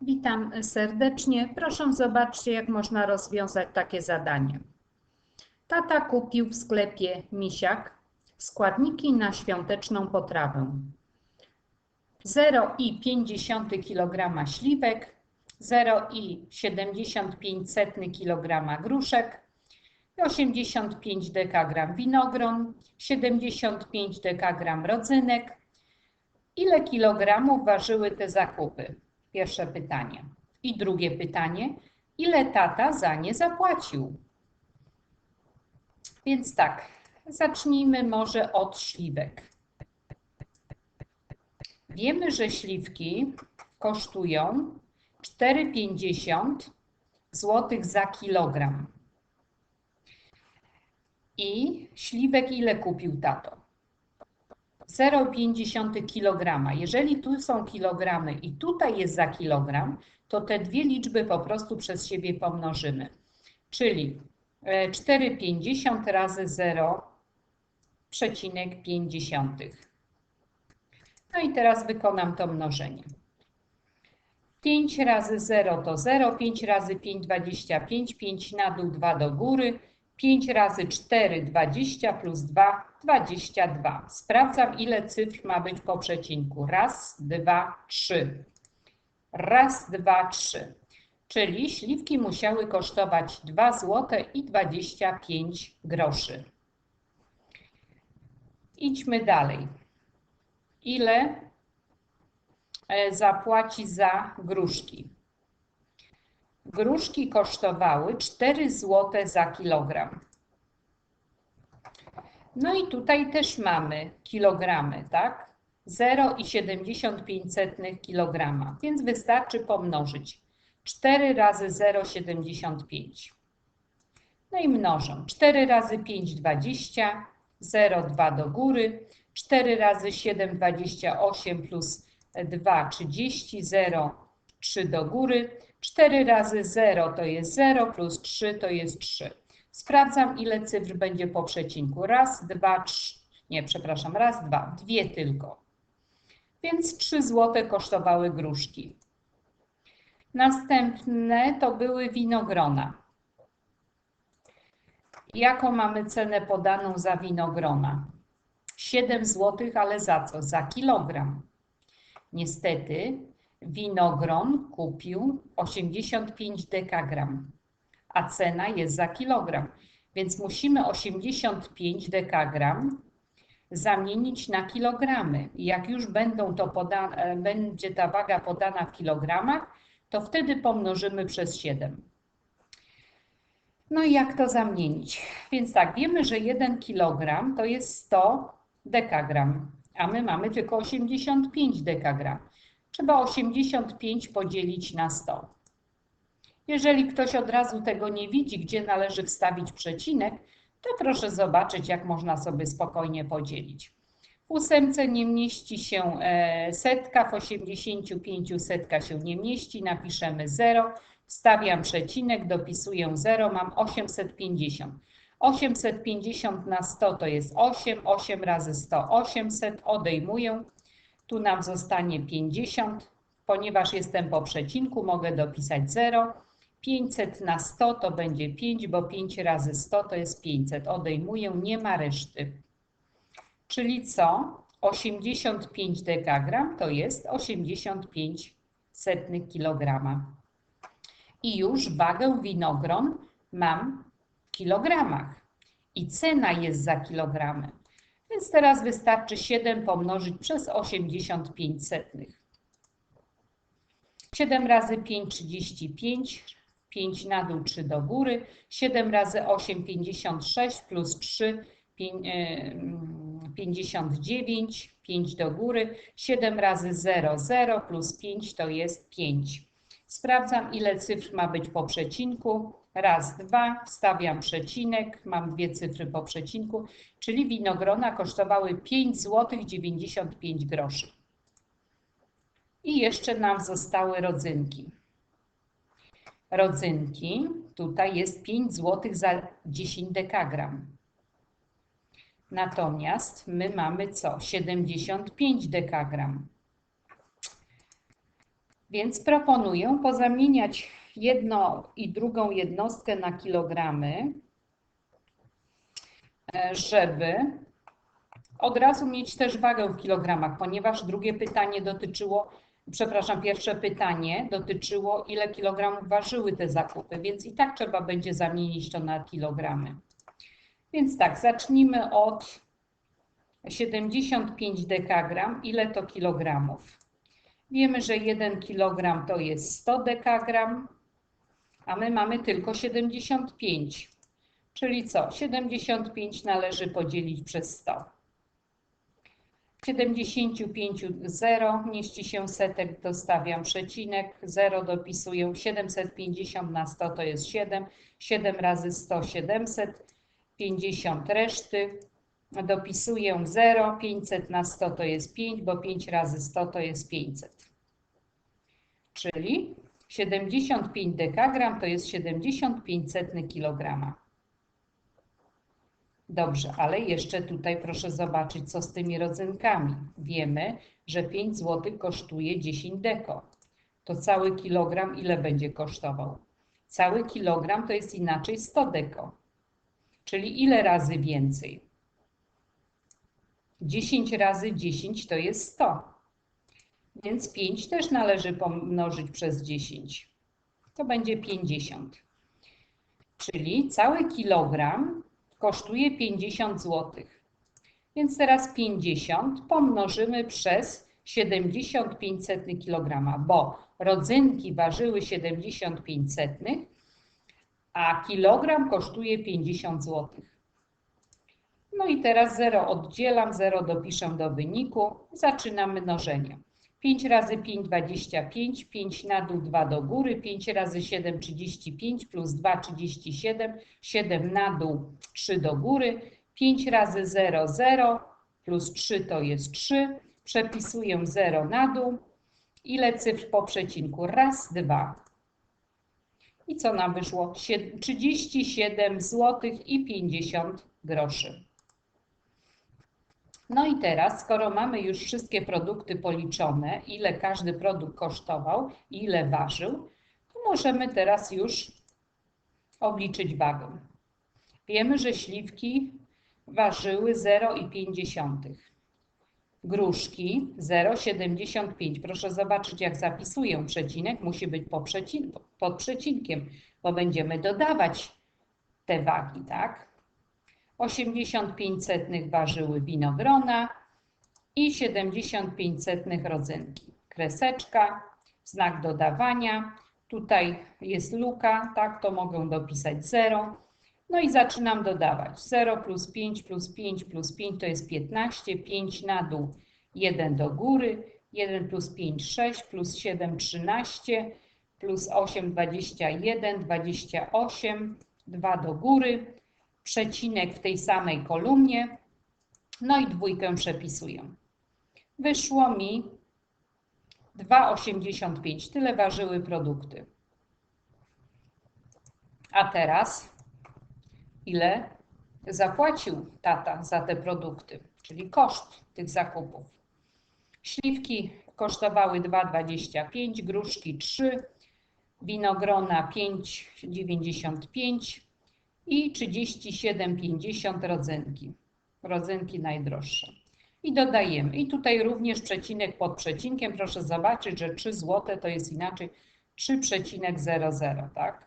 Witam serdecznie. Proszę zobaczcie, jak można rozwiązać takie zadanie. Tata kupił w sklepie misiak składniki na świąteczną potrawę. 0,5 kg śliwek, 0,75 kg gruszek, 85 dekagram winogron, 75 dekagram rodzynek. Ile kilogramów ważyły te zakupy? Pierwsze pytanie. I drugie pytanie, ile tata za nie zapłacił? Więc tak, zacznijmy może od śliwek. Wiemy, że śliwki kosztują 4,50 zł za kilogram. I śliwek ile kupił tato? 0,5 kg. Jeżeli tu są kilogramy i tutaj jest za kilogram, to te dwie liczby po prostu przez siebie pomnożymy. Czyli 4,50 razy 0,5. No i teraz wykonam to mnożenie. 5 razy 0 to 0, 5 razy 5 25, 5 na dół, 2 do góry, 5 razy 4 20 plus 2 22. Sprawdzam ile cyfr ma być po przecinku. Raz, dwa, trzy. Raz, dwa, trzy. Czyli śliwki musiały kosztować 2 zł i 25 groszy. Idźmy dalej. Ile e, zapłaci za gruszki? Gruszki kosztowały 4 zł za kilogram. No i tutaj też mamy kilogramy, tak? 0,75 kg, więc wystarczy pomnożyć 4 razy 0,75. No i mnożę. 4 razy 5, 20, 0,2 do góry, 4 razy 7, 28 plus 2, 30, 0, 3 do góry, 4 razy 0 to jest 0, plus 3 to jest 3. Sprawdzam, ile cyfr będzie po przecinku. Raz, dwa, trzy. Nie, przepraszam, raz, dwa, dwie tylko. Więc 3 zł kosztowały gruszki. Następne to były winogrona. Jaką mamy cenę podaną za winogrona? 7 zł, ale za co? Za kilogram. Niestety winogron kupił 85 dekagram, a cena jest za kilogram. Więc musimy 85 dekagram zamienić na kilogramy. Jak już będą to będzie ta waga podana w kilogramach, to wtedy pomnożymy przez 7. No i jak to zamienić? Więc tak, wiemy, że 1 kg to jest 100 dekagram, a my mamy tylko 85 dekagram. Trzeba 85 podzielić na 100. Jeżeli ktoś od razu tego nie widzi, gdzie należy wstawić przecinek, to proszę zobaczyć, jak można sobie spokojnie podzielić. W ósemce nie mieści się e, setka, w 85 setka się nie mieści, napiszemy 0, wstawiam przecinek, dopisuję 0, mam 850. 850 na 100 to jest 8, 8 razy 100, 800, odejmuję, tu nam zostanie 50, ponieważ jestem po przecinku, mogę dopisać 0. 500 na 100 to będzie 5, bo 5 razy 100 to jest 500. Odejmuję, nie ma reszty. Czyli co? 85 dekagram to jest 85 setnych kilograma. I już wagę winogron mam w kilogramach. I cena jest za kilogramy. Więc teraz wystarczy 7 pomnożyć przez 85 setnych. 7 razy 5, 35, 5 na dół, 3 do góry. 7 razy 8, 56 plus 3, 59, 5 do góry. 7 razy 0, 0 plus 5 to jest 5. Sprawdzam, ile cyfr ma być po przecinku. Raz, dwa, wstawiam przecinek, mam dwie cyfry po przecinku, czyli winogrona kosztowały 5 zł 95 groszy. I jeszcze nam zostały rodzynki. Rodzynki, tutaj jest 5 zł za 10 dekagram. Natomiast my mamy co? 75 dekagram. Więc proponuję pozamieniać jedną i drugą jednostkę na kilogramy, e, żeby od razu mieć też wagę w kilogramach, ponieważ drugie pytanie dotyczyło, przepraszam, pierwsze pytanie dotyczyło, ile kilogramów ważyły te zakupy, więc i tak trzeba będzie zamienić to na kilogramy. Więc tak, zacznijmy od 75 dekagram. Ile to kilogramów? Wiemy, że 1 kilogram to jest 100 dekagram, a my mamy tylko 75. Czyli co? 75 należy podzielić przez 100. W 75 0 mieści się setek, dostawiam przecinek, 0 dopisuję, 750 na 100 to jest 7, 7 razy 100 750 reszty, dopisuję 0, 500 na 100 to jest 5, bo 5 razy 100 to jest 500. Czyli 75 dekagram to jest 75 setny kilograma. Dobrze, ale jeszcze tutaj proszę zobaczyć, co z tymi rodzynkami. Wiemy, że 5 zł kosztuje 10 deko. To cały kilogram ile będzie kosztował? Cały kilogram to jest inaczej 100 deko. Czyli ile razy więcej? 10 razy 10 to jest 100. Więc 5 też należy pomnożyć przez 10. To będzie 50. Czyli cały kilogram kosztuje 50 zł. Więc teraz 50 pomnożymy przez 75 kg, bo rodzynki ważyły 75 setnych, a kilogram kosztuje 50 zł. No i teraz 0 oddzielam, 0 dopiszę do wyniku, zaczynamy mnożenie. 5 razy 5 25, 5 na dół, 2 do góry, 5 razy 7 35 plus 2 37, 7 na dół, 3 do góry, 5 razy 0 0 plus 3 to jest 3, przepisuję 0 na dół. Ile cyfr po przecinku? Raz, dwa. I co nam wyszło? 37 zł i 50 groszy. No i teraz, skoro mamy już wszystkie produkty policzone, ile każdy produkt kosztował ile ważył, to możemy teraz już obliczyć wagę. Wiemy, że śliwki ważyły 0,5. Gruszki 0,75. Proszę zobaczyć, jak zapisuję przecinek. Musi być po przecin pod przecinkiem, bo będziemy dodawać te wagi, tak? 85 setnych ważyły winogrona i 75 setnych rodzynki. Kreseczka, znak dodawania. Tutaj jest luka, tak, to mogę dopisać 0. No i zaczynam dodawać. 0 plus 5 plus 5 plus 5 to jest 15, 5 na dół, 1 do góry, 1 plus 5 6 plus 7 13 plus 8 21, 28, 2 do góry, przecinek w tej samej kolumnie, no i dwójkę przepisuję. Wyszło mi 2,85. Tyle ważyły produkty. A teraz ile zapłacił tata za te produkty, czyli koszt tych zakupów. Śliwki kosztowały 2,25, gruszki 3, winogrona 5,95, i 37,50 rodzynki. Rodzynki najdroższe. I dodajemy. I tutaj również przecinek pod przecinkiem. Proszę zobaczyć, że 3 zł to jest inaczej 3,00, tak?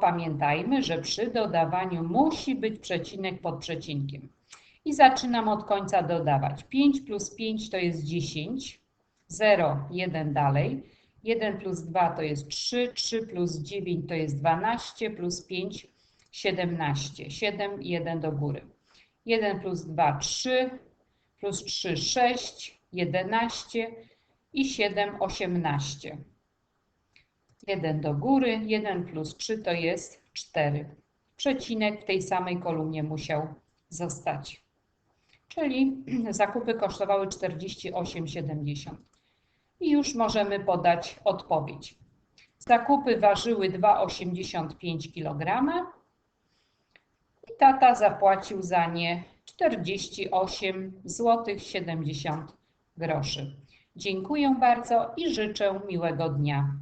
Pamiętajmy, że przy dodawaniu musi być przecinek pod przecinkiem. I zaczynam od końca dodawać. 5 plus 5 to jest 10, 0, 1 dalej. 1 plus 2 to jest 3, 3 plus 9 to jest 12, plus 5 17, 7 i 1 do góry. 1 plus 2 3, plus 3 6, 11 i 7 18. 1 do góry, 1 plus 3 to jest 4. Przecinek w tej samej kolumnie musiał zostać. Czyli zakupy kosztowały 48,70 i już możemy podać odpowiedź. Zakupy ważyły 2,85 kg i tata zapłacił za nie 48 zł 70 groszy. Dziękuję bardzo i życzę miłego dnia.